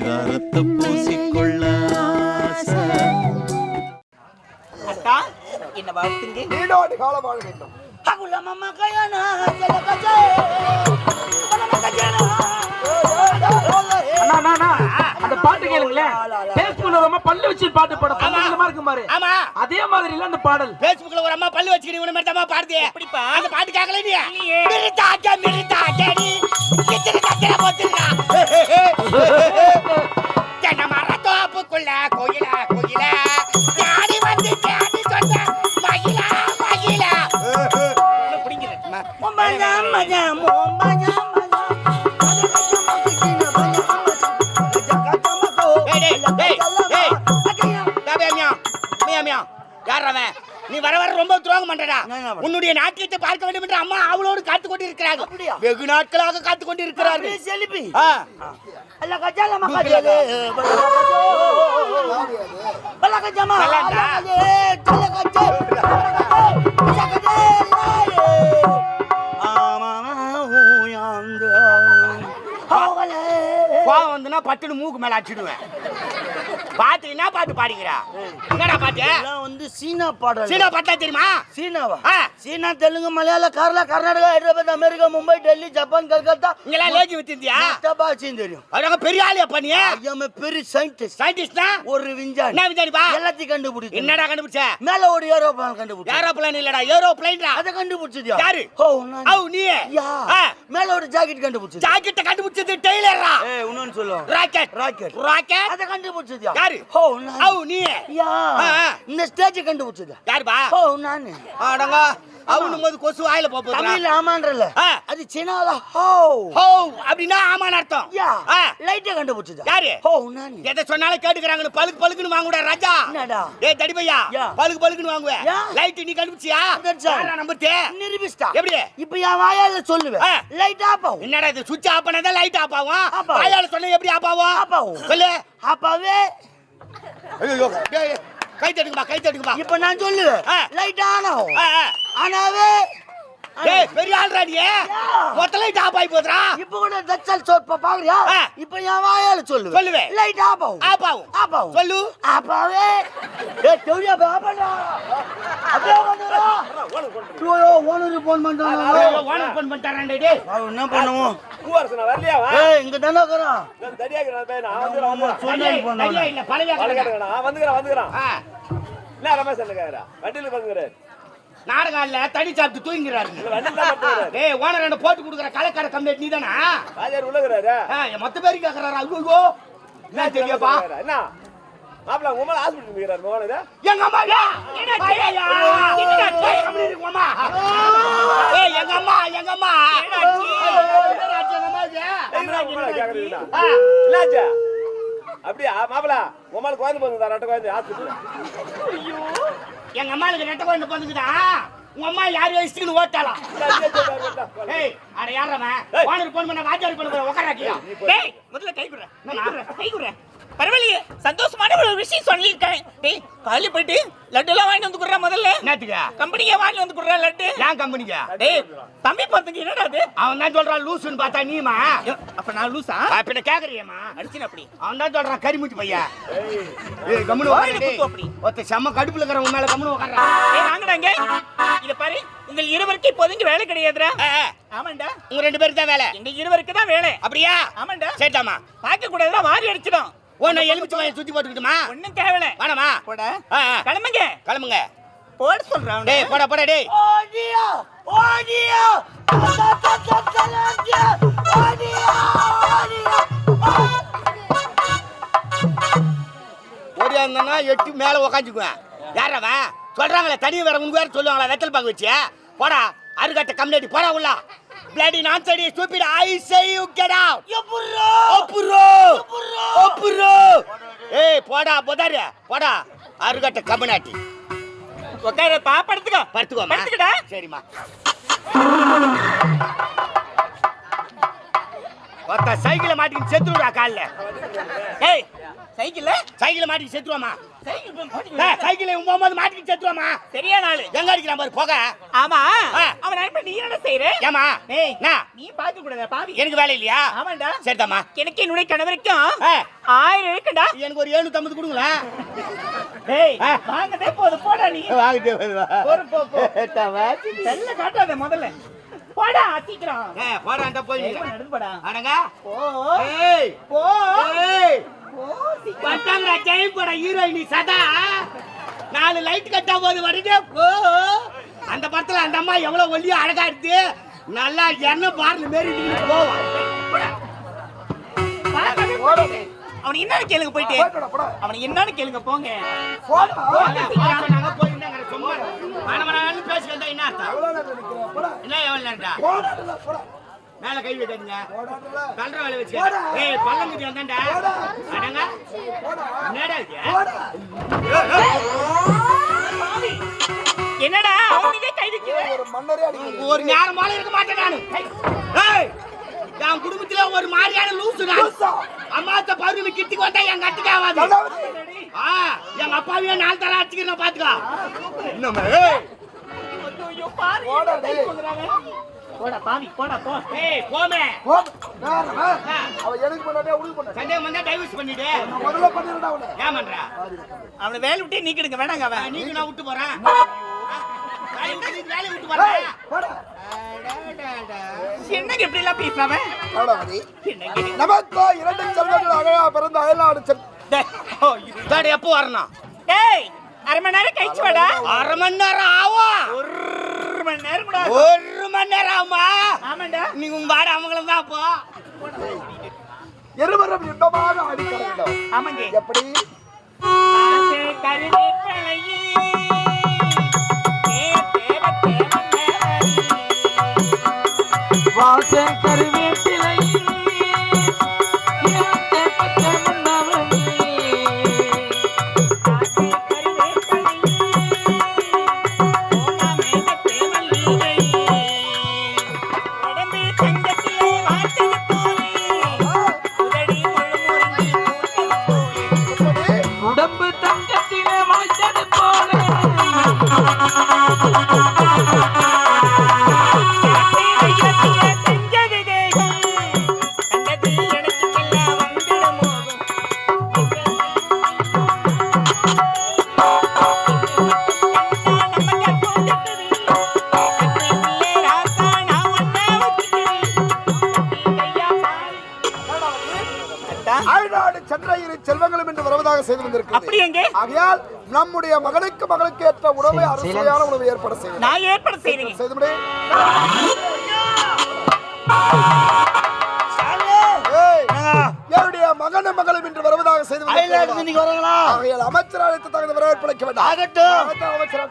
பரிதாரத்தை பூசிக்கொள்ள என்ன வாழ்த்துங்க நீண்டோடி காலம் வாழ வேண்டும். அண்ணா, அண்ணா, அந்த பாட்டு கேளுங்களேன் பேஸ்புக்ல ரொம்ப பல்லு வச்சு பாட்டு பாட பல்லு இருக்கும் பாரு ஆமா அதே மாதிரி இல்ல அந்த பாடல் பேஸ்புக்ல ஒரு அம்மா பல்லு வச்சுக்கிட்டு இவன மாதிரி தான் பாடுது எப்படிப்பா அந்த பாட்டு கேட்கல நீ மிருதாக்க மிருதாக்க நீ கிச்சடி கச்சட போத்துறா தென்னை மர தோப்புக்குள்ள கோயில கோயில பண்றடா? உன்னுடைய நாட்டியத்தை பார்க்க வேண்டும் என்று அம்மா அவளோடு காத்து கொண்டு? இருக்கிறார்கள் வெகு நாட்களாக காத்து கொண்டு இருக்கிறார்கள் செலிபி ஆ. அல்ல கஜால மக்கஜே பல கஜமா பட்டுன்னு மூக்கு மேல அடிச்சிடுவேன் பாட்டு என்ன பாட்டு பாடிக்கிறா? என்னடா பாட்டு இதெல்லாம் வந்து சீனா பாடல். சீனா பாட்டா தெரியுமா? சீனாவா. China Telugu Malayala Kerala Karnataka Hyderabad America Mumbai Delhi Japan Calcutta. இங்கெல்லாம் லேக்கி வித்திருந்தியா? பாஷையும் தெரியும். அவங்க பெரிய ஆளு அப்ப நீ. ஐயம் பெரிய சயின்டிஸ்ட் சயின்டிஸ்ட்னா ஒரு விஞ்ஞானி. என்ன விசாரிப்பா எல்லாத்தையும் கண்டுபிடிச்சு என்னடா கண்டுபிடிச்ச? மேல ஒரு ஏரோப்ளான் கண்டுபிடிச்சு ஏரோப்ளேன் இல்லடா ஏரோப்ளேன்டா. அத கண்டுபிடிச்சது யாரு? ஓ நீ. மேல ஒரு ஜாக்கெட் கண்டுபிடிச்சது. ஜாக்கெட்ட கண்டுபிடிச்சது டெய்லரா ஏய் இன்னொன்னு சொல்லுவோம் ராக்கெட் ராக்கெட் ராக்கெட் அத கண்டுபிடிச்சது யாரு? ஓ நான். அவ் நீ யா. இந்த ஸ்டேஜ் கண்டுபிடிச்சது யாருப்பா? ஓ நானு. அடங்க. அவனும் போது கொசு வாயில போக போகுது தமிழ்ல ஆமான்றல. அது சீனால ஹோ ஹோ அப்படின்னா ஆமான்னு அர்த்தம். லைட்டா கண்டுபிடிச்சது யாரு? ஓ நானு எதை சொன்னாலும் கேட்டுக்கிறாங்கன்னு பழுக்கு பழுக்குன்னு வாங்குடா ராஜா என்னடா ஏய் தடிபையா. பழுக்கு பழுக்குன்னு வாங்குவேன் யா. லைட் நீ கண்டுபிடிச்சியா கண்டுபிடிச்சா. நம்பத்தே நிரூபிச்சிட்டா எப்படி? இப்ப என் வாயால சொல்லுவேன் ஆ. லைட் ஆஃப் ஆகும் என்னடா இது சுவிட்ச் ஆஃப் பண்ணாதான் லைட் ஆஃப் ஆகும் ஆஃப். வாயால சொன்னா எப்படி ஆஃப் ஆகும் ஆஃப் ஆகும். சொல்லு அப்பவே ஐயோ டேய், கை தட்டுக்குமா கை தட்டுக்குமா இப்ப நான் சொல்லுவேன். லைட் ஆன் ஆகும். ஆனாவே டேய் பெரிய ஆள்றா நீ? மொத்த லைட் ஆஃப் ஆகி இப்ப கூட தச்சல் சொற்ப பாக்குறியா. இப்ப என் வாயால சொல்லுவேன். சொல்லுவேன். லைட் ஆஃப் ஆகும். ஆஃப் ஆகும். ஆஃப் ஆகும். சொல்லு. அப்பவே ஏய் தெரியல பாப்படா அப்படியே வந்துடா ஐயோ ஓனர் போன் பண்றாங்க ஓனர் ஃபோன் பண்ணிட்டாராண்டா டேய். என்ன பண்ணுவோம் பூவரசனா வரலையா வா ஏய் இங்க தானே இருக்கிறான். தடியாக்கிறா பையன் நான் வந்துக்கிறேன் சொன்னாங்க சரியா பண்ணுவாங்க இல்ல பழைய நான் வந்துக்கிறேன் வந்துக்கிறேன். ரமேஷ் என்ன கேக்குறா? வண்டியில வந்துக்கிறேன் நாடகம் இல்ல தடி சாப்பிட்டு தூங்கிறாரு தான் டேய் ஓனர் என்ன போட்டு கொடுக்குற? கலக்கடை கம்ப்ளைண்ட் நீதானா? ராஜார் உள்ளகிறாரு ஆ, என் மொத்த பேருக்கு கேக்குறாரா? ஐயோ என்ன தெரியாப்பா என்ன? மாப்பிள்ள உங்க மேல ஹாஸ்பிட்டல் போகிறாரு மகன் இது? எங்க அம்மா ஏய் எங்க அம்மா எங்க அம்மா. அப்படியா? மாப்பிள்ள உங்க மேல குழந்தை பிறந்ததா ரெட்டை குழந்தை ஹாஸ்பிட்டல் எங்க அம்மாளுக்கு ரெட்ட குழந்தை பிறந்துக்குதா? உங்க அம்மா யார் வயசுக்கு ஓட்டாலாம் ஏய் அட யாரவன். ஓனர் போன் பண்ண வாத்தியார் பண்ண உட்காராக்கியா டேய் முதல்ல கை குடுற கை குடுற பரவாயில்லையே சந்தோஷமான ஒரு விஷயம் சொல்லியிருக்கேன். டேய் காலையில போயிட்டு லட்டு எல்லாம் வாங்கிட்டு வந்து குடுறா முதல்ல. என்னத்துக்கு? கம்பெனிக்கே வாங்கிட்டு வந்து குடுறா லட்டு. ஏன் கம்பெனிக்கு? டேய் தம்பி பார்த்துக்கு என்னடா அது? அவன் தான் சொல்றான் லூசுன்னு பார்த்தா நீமா அப்ப நான் லூசா? பின்ன கேக்குறியம்மா? அடிச்சின அப்படி. அவன் தான் சொல்றான் கரிமுச்சி பையன். ஏய். கம்முனு அப்படி. ஒருத்த செம்ம கடுப்புல இருக்கிற உன் மேல கம்முனு உட்கார்றான் ஏய் வாங்கடாங்க இத பாரு உங்கள் இருவருக்கு இப்போதைக்கு வேலை கிடையாதுடா. ஆமாண்டா. உங்க ரெண்டு பேருக்கு தான் வேலை. எங்க இருவருக்கு தான் வேலை. அப்படியா? ஆமாண்டா. சேட்டாமா பார்க்க கூடாதுடா வாரி அடிச்சிடும். ஓ நான் எலுமிச்சு வாயை சுத்தி போட்டுக்கிட்டுமா? ஒண்ணும் தேவையில்ல வேணாமா போட. கிளம்புங்க. கிளம்புங்க. போட சொல்றான் டேய் போடா போடா டேய். ஓடியா ஓடியா. ஓடியா இருந்தானா எட்டு மேல உக்காந்துக்குவேன். யாரவன் சொல்றாங்களே தனி வேற உங்க வேற சொல்லுவாங்களா வெத்தல் பாக்கு வச்சு. போடா அருகட்ட கம்யூனிட்டி போடா உள்ள. பிளடி நான் சரி stupid I say you get out எப்புறோ ஒப்புரோ ஒப்புரோ ஏய் போடா போதாரு போடா. அருகட்ட கம்யூனிட்டி உட்கார பாப்படத்துக்கோ படுத்துக்கோமா படுத்துக்கடா. சரிம்மா. ஒருத்த சைக்கிளை மாட்டிக்கிட்டு செத்துருடா காலில். ஏய் சைக்கிள்ல சைக்கிளை? மாட்டிக்கிட்டு செத்துருவாமா சைக்கிள் போய் மாட்டி ஏய், சைக்கிளை போகும்போது மாட்டிக்கிட்டு செத்துருவாமா சரியான ஆளு எங்க அடிக்கிறான் பாரு போக. ஆமா. அவன் நண்பன் நீ என்ன செய்யற ஏமா ஏய் நீ கூடாதா பாவி. எனக்கு வேலை இல்லையா? ஆமாண்டா. சரிதாம்மா எனக்கு என்னுடைய கணவருக்கும் ஆயிரம் இருக்குடா எனக்கு ஒரு ஏழு தம்பது ஏய் போது போடா நீ. வாங்கிட்டு வருவா போரு போ போ செல்ல காட்டாத முதல்ல. போடா சீக்கிரம். போடாண்டா போய். நடந்து போடா அடங்க. போ. ஏய். போ. ஏய். போ சீக்கிரம் பட்டாங்கடா ஜெயம் போட ஹீரோயினி சதா. நாலு லைட் கட்டா போது வடிடே போ அந்த படத்துல அந்த அம்மா எவ்வளவு ஒல்லியா அழகா இருக்கு. நல்லா எண்ணெய் பார்ல மாரி நின்னு போவா. அவன் என்னன்னு கேளுங்க போயிட்டு. அவன் என்னன்னு கேளுங்க போங்க. போங்க, நாங்க போயிருந்தாங்க சும்மா. மனமனு பேசி வந்தா என்ன அர்த்தம்? என்ன நேரம்டா? மேல கை வைக்காதீங்க. கல்ற வேலை வச்சு ஏய் பள்ளங்குடி வந்தாண்டா? அடங்க என்னடா என்னடா? கை வைக்கிற? ஒரு நேரம் போல இருக்க மாட்டேன் நானு. ஏய் என் குடும்பத்துல ஒரு மாதிரியான லூசு நான். அம்மாத்த பௌர்ணமி கிட்டிக்கு வந்தா என் கட்டுக்கு ஆகாது ஆ எங்க அப்பாவையும் நாலு தர அடிச்சுக்கிறேன் பாத்துக்கோ இன்னும் பாரு. போடா பாவி போடா போ. ஏய் போமே. அவன் எனக்கு பண்ணாதே உனக்கு பண்ண சந்தேகம் வந்தா டைவர்ஸ் பண்ணிடு. முதல்ல பண்ணிருடா அவனை ஏன் பண்ற? அவனை வேலை விட்டே நீக்கிடுங்க வேணாங்க அவன். நீங்க நான் விட்டு போறேன். வேலையை விட்டு போறேன். போடா. என்னங்க இப்படி எல்லாம் என்னங்க? நமக்கோ இரண்டு செல்வங்கள் அழகா பிறந்த அயல்நாடு செல் எப்போ வரணும்? டேய் அரை மணி நேரம் கழிச்சு வாடா. அரை மணி நேரம் ஆகும் ஒரு மணி நேரம் கூட ஒரு மணி நேரம் ஆகுமா ஆமாண்டா. நீ உங்க வாட அவங்களும் தான் அப்போ இருவரும் இன்பமாக அடிக்க வேண்டும் ஆமாங்க எப்படி? தேவ தேவனே. வாச கருவேப்பிலையே எங்கே? ஆகையால் நம்முடைய மகனுக்கு மகளுக்கு ஏற்ற உணவை அறுசுவையான உணவை ஏற்பட செய்யும் நான் ஏற்பாடு செய்றேன் செய்து என்னுடைய மகனும் மகளும் இன்று வருவதாக செய்து அமைச்சர் அழைத்து தகுந்த வரவேற்பளிக்க வேண்டும் ஆகட்டும். ஆகட்டும், அமைச்சர்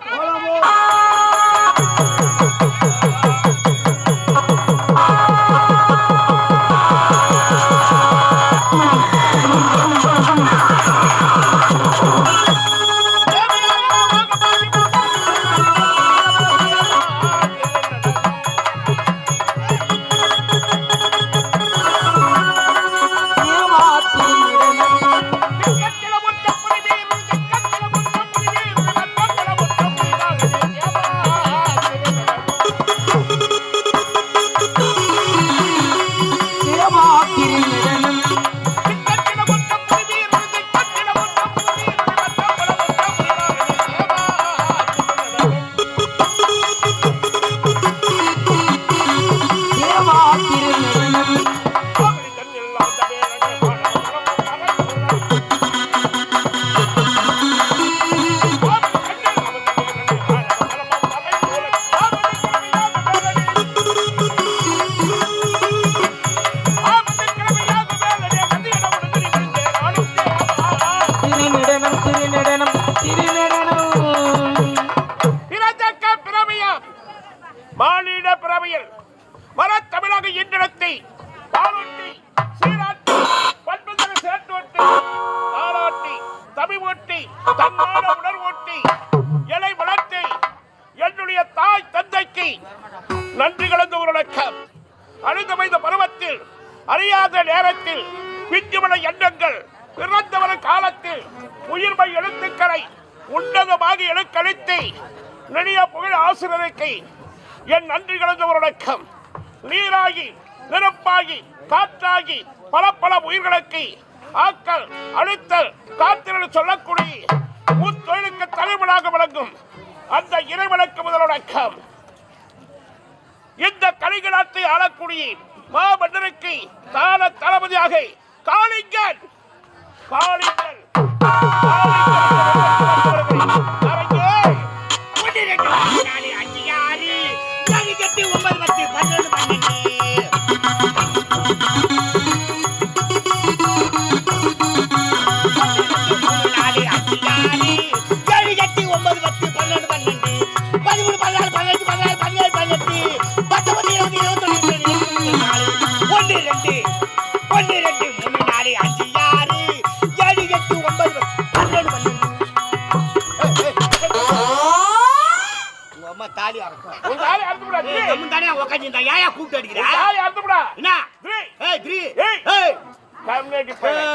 எழுக்கழித்து நெடிய புகழ் ஆசிரியருக்கு என் நன்றி கலந்த ஒரு வணக்கம் நீராகி நெருப்பாகி காற்றாகி பல பல உயிர்களுக்கு ஆக்கல் அழித்தல் காத்திரல் சொல்லக்கூடிய முத்தொழிலுக்கு தலைவனாக விளங்கும் அந்த இறைவனுக்கு முதல் வணக்கம். இந்த கலிகளாத்தை ஆளக்கூடிய மாமன்னருக்கு தான தளபதியாக காளிங்கன். காளிங்கன். ஒன்பது பத்து பன்னெண்டு பன்னெண்டு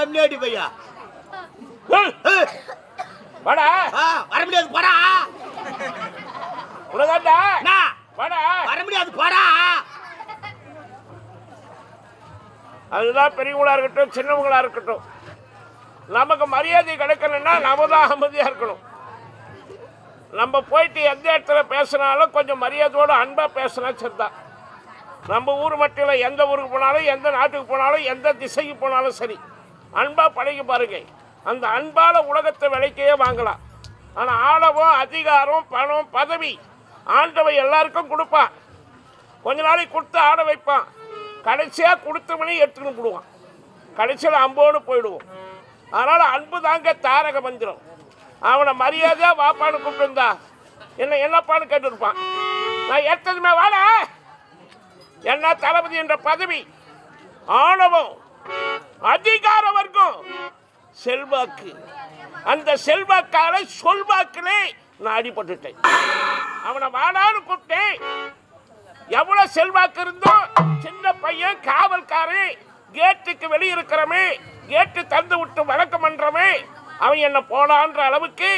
முன்னாடி பையா. வாடா. வர முடியாது போடா உனதாண்டா. வாடா. வர முடியாது போடா அதுதான் பெரியவங்களா இருக்கட்டும் சின்னவங்களா இருக்கட்டும் நமக்கு மரியாதை கிடைக்கணும்னா நம்ம தான் அமைதியா இருக்கணும் நம்ம போயிட்டு எந்த இடத்துல பேசினாலும் கொஞ்சம் மரியாதையோட அன்பா பேசினா சரிதான் நம்ம ஊர் மட்டும் இல்லை எந்த ஊருக்கு போனாலும் எந்த நாட்டுக்கு போனாலும் எந்த திசைக்கு போனாலும் சரி அன்பாக பழகி பாருங்க. அந்த அன்பால் உலகத்தை விலைக்கையே வாங்கலாம். ஆனால் ஆணவம் அதிகாரம் பணம் பதவி ஆண்டவை எல்லாருக்கும் கொடுப்பான். கொஞ்ச நாளைக்கு கொடுத்து ஆட வைப்பான். கடைசியாக கொடுத்தவனே எடுத்துன்னு போடுவான். கடைசியில் அம்போடு போயிடுவோம். அதனால் அன்பு தாங்க தாரக மந்திரம். அவனை மரியாதையாக வாப்பான்னு கூப்பிட்டுருந்தா என்ன என்னப்பான்னு கேட்டுருப்பான். நான் எடுத்ததுமே வாட. என்ன தளபதி என்ற பதவி ஆணவம் அதிகார வர்க்கம் செல்வாக்கு. அந்த செல்வாக்கால சொல்வாக்கிலே நான் அடிபட்டுட்டேன். அவனை வாடான்னு கூப்பிட்டேன். எவ்வளவு செல்வாக்கு இருந்தோ சின்ன பையன் காவல்காரன் கேட்டுக்கு வெளியே இருக்கிறமே கேட்டு தந்து விட்டு வழக்கம் பண்றமே அவன் என்ன போடான்ற அளவுக்கு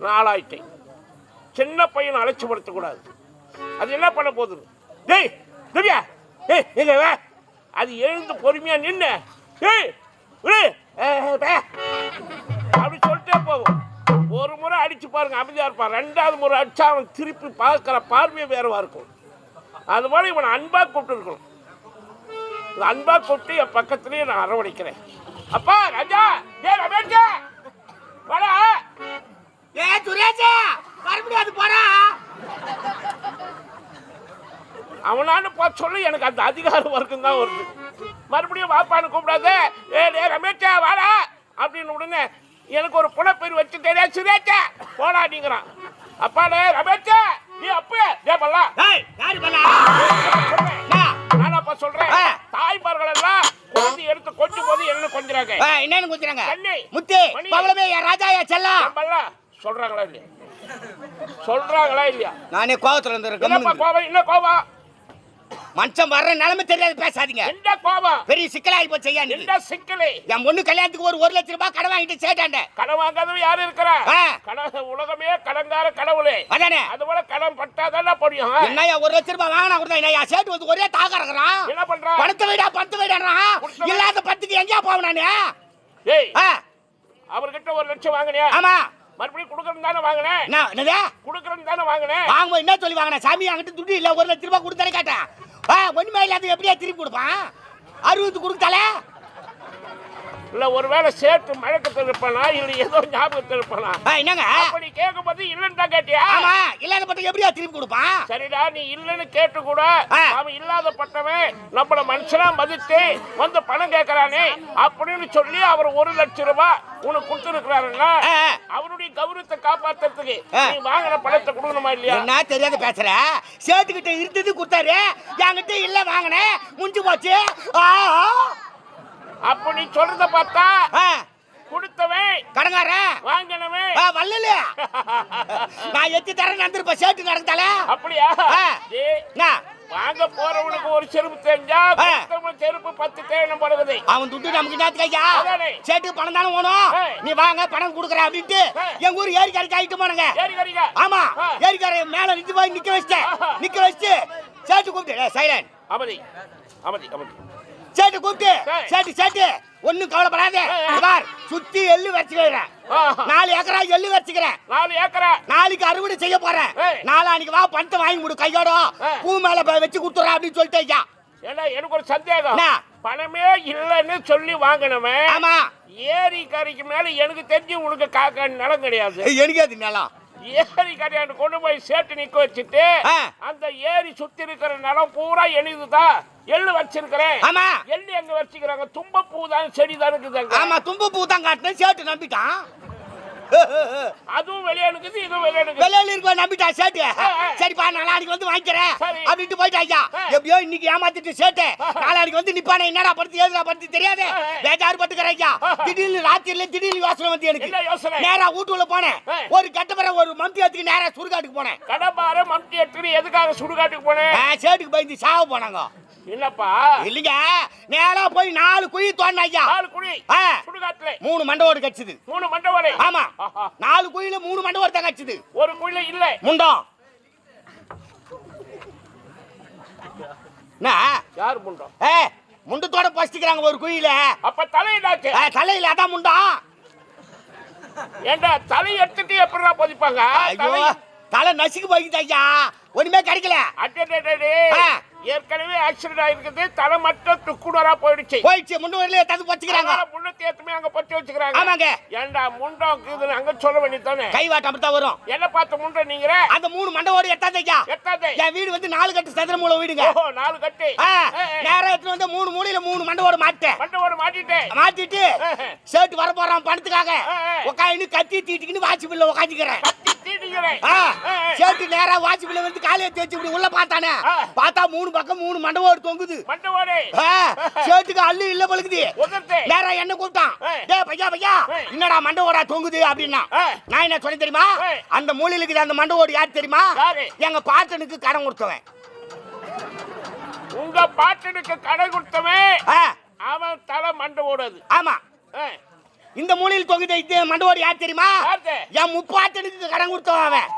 நான் ஆளாயிட்டேன் சின்ன பையனை அலட்சிப்படுத்தக்கூடாது அது என்ன பண்ண போகுது? டேய் திவ்யா ஏய் எங்க அது எழுந்து பொறுமையா நின்று ஏய் விடு. அப்படி சொல்லிட்டே போகும். ஒரு முறை அடிச்சு பாருங்க அமைதியா இருப்பான் ரெண்டாவது முறை அடிச்சா அவன் திருப்பி பார்க்குற பார்வையே வேறவா இருக்கும். அது போல இவனை அன்பா கூப்பிட்டு இருக்கணும். இந்த அன்பா கூப்பிட்டு என் பக்கத்துலயே நான் அரவணைக்கிறேன். அப்பா ராஜா ஏ ரமேஷா. வாடா. ஏ சுரேஷா வர முடியாது போடா. அவனான்னு போ சொல்லு எனக்கு அந்த அதிகார வர்க்கம் தான் வருது. மறுபடியும் வாப்பான்னு கூப்பிடாத. ஏ டே ரமேஷா வாடா. அப்படின்னு உடனே எனக்கு ஒரு புனப்பேர் வச்சு தெரியாது சுரேஷா. போடா நீங்கிறான் அப்பாடே ரமேஷா நீ அப்பே டே பல்லா. பண்ணா சொல்றேன். தாய்மார்கள் எல்லாம் குழந்தை எடுத்து கொஞ்சம் போது என்ன கொஞ்சிறாங்க என்னன்னு கண்ணி. முத்து. பவளமே என் ராஜா என் செல்லம் நம்மள சொல்றாங்களா இல்லையா? சொல்றாங்களா இல்லையா? நானே கோவத்துல என்னப்பா இருந்திருக்கேன் கோவம்? என்ன கோவம்? மனுஷன் வர்ற நிலைமை தெரியாது பேசாதீங்க. என்ன கோவம் பெரிய சிக்கலாகி போச்சு ஐயா என்ன சிக்கலு? என் பொண்ணு கல்யாணத்துக்கு ஒரு ஒரு லட்சம் ரூபாய் கடன் வாங்கிட்டு சேட்டாண்ட. கடன் வாங்காதவன் யாரு இருக்கிறா. கடன் உலகமே கடங்கார கடவுளே. அதானே? அது போல கடன் பட்டாதானே படியும் என்னய்யா ஒரு லட்சம் ரூபாய் வாங்கினா கூட என்னய்யா சேட்டு வந்து ஒரே தாக இருக்கிறான் என்ன பண்றான்? பணத்தை விடா பணத்தை விடான்றான். இல்லாத பத்துக்கு எங்கேயா போவேன் நானு? ஏய் அவர்கிட்ட ஒரு லட்சம் வாங்கினியா? ஆமா. மறுபடியும் கொடுக்கறது தானே வாங்கினேன் என்ன என்னது? கொடுக்கறது தானே வாங்கினேன் வாங்கும்போது என்ன சொல்லி வாங்கினேன் சாமி என்கிட்ட துட்டு இல்ல ஒரு லட்சம் ரூபாய் கொடுத்தாலே கேட்டேன். ஆ ஒன்றுமே இல்லாத எப்படியா திருப்பி கொடுப்பான்? அறுபது கொடுத்தாலே? இல்ல ஒருவேளை சேட்டு மழக்கத்தில் இருப்பானா இல்ல ஏதோ ஞாபகத்தில் இருப்பானா என்னங்க அப்ப நீ கேட்கும் போது இல்லன்னு தான் கேட்டியா ஆமா இல்லாத பட்டம் எப்படியா திருப்பி கொடுப்பான் சரிடா நீ இல்லன்னு கேட்டு கூட. அவன் இல்லாதப்பட்டவன் நம்மள மனுஷனா மதித்து வந்து பணம் கேட்கறானே அப்படின்னு சொல்லி அவர் ஒரு லட்சம் ரூபாய் உனக்கு கொடுத்துருக்கிறாருன்னா. அவருடைய கௌரவத்தை காப்பாத்துறதுக்கு. நீ வாங்கின பணத்தை கொடுக்கணுமா இல்லையா என்ன தெரியாத பேசுற சேட்டுக்கிட்ட இருந்தது கொடுத்தாரு என்கிட்ட இல்ல வாங்கினேன் முடிஞ்சு போச்சு. அப்ப நீ சொல்றத பார்த்தா கொடுத்தவன். கடங்காரன் வாங்கினவன். வள்ளல. நான் எத்தி தரேன் நந்திருப்ப சேட்டு நடந்தால. அப்படியா? என்ன? வாங்க போறவனுக்கு ஒரு செருப்பு தெரிஞ்சா செருப்பு பத்து தேனம் படுகுது. அவன் துட்டு நமக்கு என்னத்துக்கு ஐயா. சேட்டு பணம் தானே ஏய். நீ வாங்க பணம் கொடுக்குறேன் அப்படின்ட்டு. எங்க ஊர் ஏரிக்கரைக்கு ஆயிட்டு போனங்க. ஆமா. ஏரிக்கரை மேல நிச்சு போய் நிக்க வச்சிட்டேன். நிக்க வச்சுட்டு சேட்டு கூப்பிட்டு சைலன் அமைதி அமைதி அமைதி. சேட்டு கூப்பிட்டு. சேட்டு சேட்டு. ஒண்ணும் கவலைப்படாத. பார். சுத்தி எள்ளு வச்சுக்கிறேன். நாலு ஏக்கரா எள்ளு வச்சுக்கிறேன். நாலு ஏக்கரா? நாளைக்கு அறுவடை செய்ய போறேன். நாளானிக்கு வா பணத்தை வாங்கி கொடு கையோட. பூ மேல வச்சு கொடுத்துறேன் அப்படின்னு சொல்லிட்டு ஐயா. ஏன்னா எனக்கு ஒரு சந்தேகம்? பணமே இல்லைன்னு சொல்லி வாங்கினவன் ஆமா. ஏரி கரைக்கு மேல எனக்கு தெரிஞ்சு உனக்கு காக்கா நிலம் கிடையாது. எனக்கு அது நிலம்? ஏரி கரையாண்டு கொண்டு போய் சேட்டு நிக்க வச்சுட்டு. அந்த ஏரி சுத்தி இருக்கிற நிலம் பூரா எளிதுதான் எள்ளு வச்சிருக்கிறேன். ஆமா. எள்ளு எங்க வச்சுக்கிறாங்க? தும்ப பூ தான் செடி தான் இருக்குது. ஆமா தும்பு பூ தான் காட்டினேன். சேட்டு நம்பிட்டான். அதுவும் வெளியே இருக்குது இதுவும் வெளியே இருக்குது வெள்ளையில இருக்க நம்பிட்டான் சேட்டு. சரிப்பா நாளானிக்கு வந்து வாங்கிக்கிறேன். அப்படின்ட்டு போயிட்டா ஐயா. எப்படியோ இன்னைக்கு ஏமாத்திட்டு சேட்டு நாளானிக்கு வந்து நிப்பானே என்னடா படுத்து ஏதுடா படுத்து தெரியாது. பேஜாரு பட்டுக்கிறேன் ஐயா. திடீர்னு ராத்திரில திடீர்னு யோசனை வந்து எனக்கு? நேரா வீட்டுக்குள்ள போனேன். ஒரு கெட்ட பிற ஒரு மம்பி எடுத்துக்கு நேரா சுடுகாட்டுக்கு போனேன் கடப்பார மம்டி எடுத்துட்டு எதுக்காக சுடுகாட்டுக்கு போனேன் சேட்டுக்கு பயந்து சாவ போனாங்க இல்லப்பா இல்லைங்க நேரா போய் நாலு குழி தோண்டின ஐயா நாலு குழி. சுடுகாட்டுல மூணு மண்டவோடு கடிச்சது மூணு மண்டவரை ஆமா. நாலு குழியில மூணு மண்டவோடு தான் கடிச்சது ஒரு குழி இல்ல. முண்டம் யார் முண்டம் ஏ முண்டத்தோட பசிக்கிறாங்க ஒரு குழியில அப்ப தலையிடாச்சு தலையில அதான் முண்டம் ஏண்டா தலை எடுத்துட்டு எப்படிடா பதிப்பாங்க? ஐயோ தலை நசுக்கு போய்க்குது ஐயா. ஒண்ணுமே கிடைக்கல. அடடடடே. ஏற்கனவே ஆக்சிடென்ட் ஆயிருக்குது. தலை மட்டும் துக்குடரா போயிடுச்சு. போயிடுச்சு. முண்டு வரல தது பச்சிக்கிறாங்க அதனால முன்னூத்தி ஏத்துமே அங்க பத்தி வச்சுக்கிறாங்க. ஆமாங்க. ஏண்டா முண்டம் இருக்குதுன்னு அங்க சொல்ல வேண்டியதானே கைவாட்டம் அப்படித்தான் வரும். என்ன பார்த்து முண்டம் நீங்கிற? அந்த மூணு மண்டவோடு எட்டாது ஐயா எட்டாதே என் வீடு வந்து நாலு கட்டு சதுர மூல வீடுங்க. ஓஹோ நாலு கட்டி. ஆ, நேரா எடுத்துட்டு வந்து மூணு மூலையில மூணு மண்டவோடு மாட்டேன் மண்டவோட மாட்டிட்டேன் மாத்திட்டு ஷர்ட் வர போறான் பணத்துக்காக. உட்காந்து கத்தி தீட்டிக்கின்னு வாட்ச் பில்ல உட்காந்துக்கிறேன் ஷர்ட் நேரா வாட்ச் பில்ல வந்து காலையை தேய்ச்சி இப்படி உள்ள பார்த்தானே. பார்த்தா மூணு பக்கம் மூணு மண்டவோடு தொங்குது. ஷர்ட்டுக்கு அல்லு இல்ல உதர்த்தே. நேரா என்ன கூப்பிட்டான். டேய் பையா பையா. என்னடா மண்டவோடா தொங்குது அப்படின்னா. நான் என்ன சொன்னேன் தெரியுமா. அந்த மூலையில இருக்குது அந்த மண்டவோடு யார் தெரியுமா? எங்க பாட்டனுக்கு கடன் கொடுத்தவன். உங்க பாட்டனுக்கு கடை கொடுத்தவன். அவன் தலை மண்டவோடு அது. ஆமா. இந்த மூலையில் தொங்குது இது மண்டவோடு யார் தெரியுமா? என் முப்பாட்டனுக்கு கடன் கொடுத்தவன் அவன்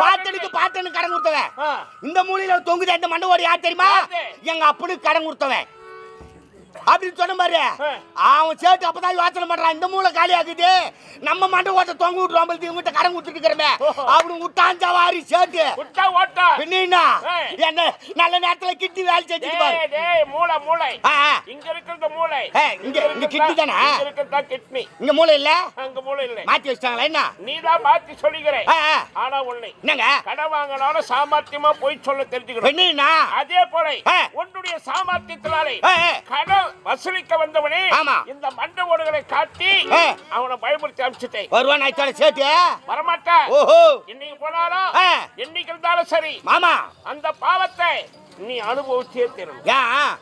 பாட்டனுக்கு பாட்டனுக்கு கடன் கொடுத்தவன். இந்த மூலையில தொங்குது இந்த மண்டவோடு யார் தெரியுமா? எங்க அப்பனுக்கு கடன் கொடுத்தவன் அப்படின்னு சொன்ன ஆ. அவன் சேட்டு அப்பதான் யோசனை பண்றான். இந்த மூளை காலி ஆகுது. நம்ம மண்டை ஓட்ட தொங்க விட்டுருவோம் இவங்கிட்ட கடன் கொடுத்துட்டு இருக்கிறமே. அவனு விட்டான் சவாரி சேட்டு விட்டா ஓட்டா. பின்னா. என்ன? நல்ல நேரத்துல கிட்டி வேலை செஞ்சுட்டு பாரு. மூளை மூளை. இங்க இருக்கிறது மூளை. இங்க- இங்க kidney தானே? இருக்கிறதா கிட்னி. இங்க மூளை இல்ல? அங்க மூளை இல்லை. மாத்தி வச்சிட்டாங்களா? என்ன? நீ தான் மாத்தி சொல்லிக்கிறேன். ஆனா உன்னை என்னங்க? கடன் வாங்கினாலும் சாமர்த்தியமா போய் சொல்ல தெரிஞ்சுக்கணும். பெண்ணா அதே போல. உன்னுடைய சாமர்த்தியத்தினாலே. கடன் வசூலிக்க வந்தவனே ஆமா. இந்த மண்ட ஓடுகளை காட்டி அவனை பயமுறுத்தி அனுப்பிச்சிட்டேன் வருவான் ஆயிட்டாலும் சேர்த்து வரமாட்டேன் ஓஹோ. இன்னைக்கு போனாலும் என்னைக்கு இருந்தாலும் சரி. மாமா. அந்த பாவத்தை நீ அனுபவிச்சே தரணும். ஏன்?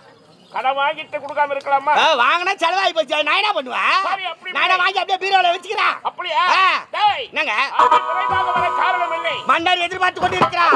கடன் வாங்கிட்டு கொடுக்காம இருக்கலாமா? வாங்கினா செலவாயி போச்சு. நான் என்ன பண்ணுவேன்? நான் வாங்கி அப்படியே பீரோல வச்சுக்கிறேன் அப்படியா? என்னங்க? காரணம் இல்லை மன்னர் எதிர்பார்த்து கொண்டு இருக்கிறான்